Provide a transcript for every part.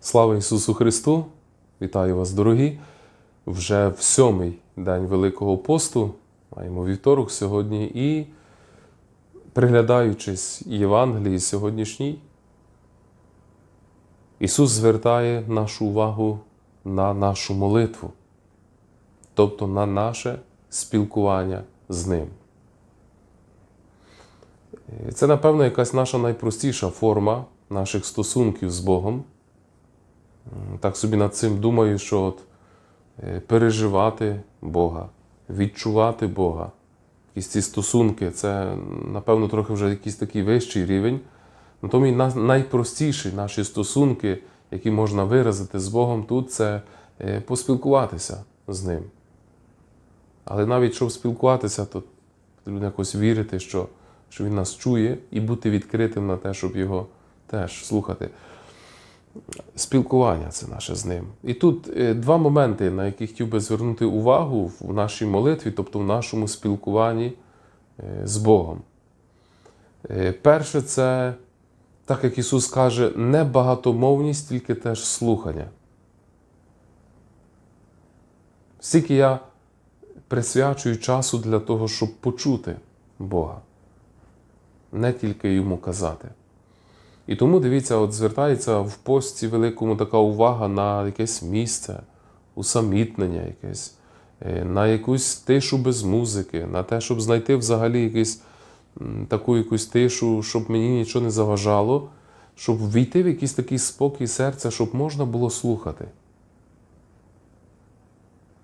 Слава Ісусу Христу! Вітаю вас, дорогі! Вже в сьомий день Великого посту, маємо вівторок сьогодні, і приглядаючись Євангелії сьогоднішній, Ісус звертає нашу увагу на нашу молитву, тобто на наше спілкування з Ним. Це, напевно, якась наша найпростіша форма наших стосунків з Богом. Так собі над цим думаю, що от е, переживати Бога, відчувати Бога, якісь ці стосунки, це, напевно, трохи вже якийсь такий вищий рівень. Натомість найпростіші наші стосунки, які можна виразити з Богом тут, це е, поспілкуватися з Ним. Але навіть щоб спілкуватися, то потрібно якось вірити, що, що Він нас чує, і бути відкритим на те, щоб його теж слухати. Спілкування це наше з ним. І тут е, два моменти, на які хотів би звернути увагу в нашій молитві, тобто в нашому спілкуванні е, з Богом. Е, Перше, це, так як Ісус каже, не багатомовність, тільки теж слухання. Скільки я присвячую часу для того, щоб почути Бога, не тільки йому казати. І тому дивіться, от звертається в пості великому така увага на якесь місце, усамітнення якесь, е, на якусь тишу без музики, на те, щоб знайти взагалі якусь таку якусь тишу, щоб мені нічого не заважало, щоб війти в якийсь такий спокій серця, щоб можна було слухати.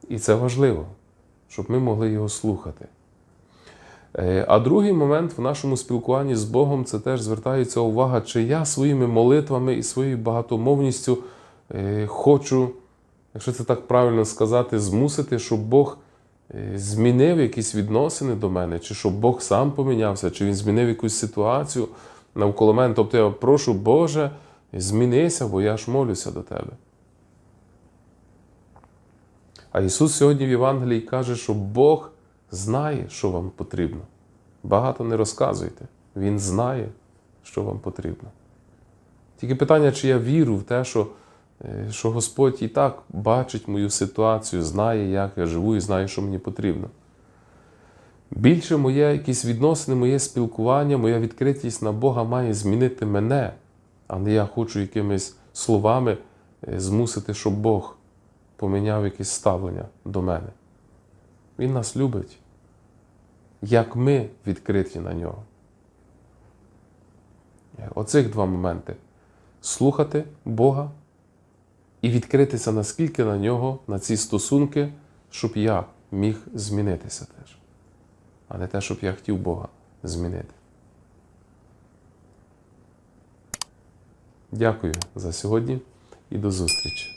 І це важливо, щоб ми могли його слухати. Е, А другий момент в нашому спілкуванні з Богом це теж звертається увага, чи я своїми молитвами і своєю багатомовністю е, хочу, якщо це так правильно сказати, змусити, щоб Бог е, змінив якісь відносини до мене, чи щоб Бог сам помінявся, чи Він змінив якусь ситуацію навколо мене. Тобто я прошу, Боже, змінися, бо я ж молюся до Тебе. А Ісус сьогодні в Євангелії каже, що Бог знає, що вам потрібно. Багато не розказуйте. Він знає, що вам потрібно. Тільки питання, чи я вірю в те, що, е, що Господь і так бачить мою ситуацію, знає, як я живу і знає, що мені потрібно. Більше моє якісь відносини, моє спілкування, моя відкритість на Бога має змінити мене, а не я хочу якимись словами е, змусити, щоб Бог поміняв якесь ставлення до мене. Він нас любить, як ми відкриті на нього. Оцих два моменти: слухати Бога і відкритися наскільки на нього, на ці стосунки, щоб я міг змінитися теж, а не те, щоб я хотів Бога змінити. Дякую за сьогодні і до зустрічі!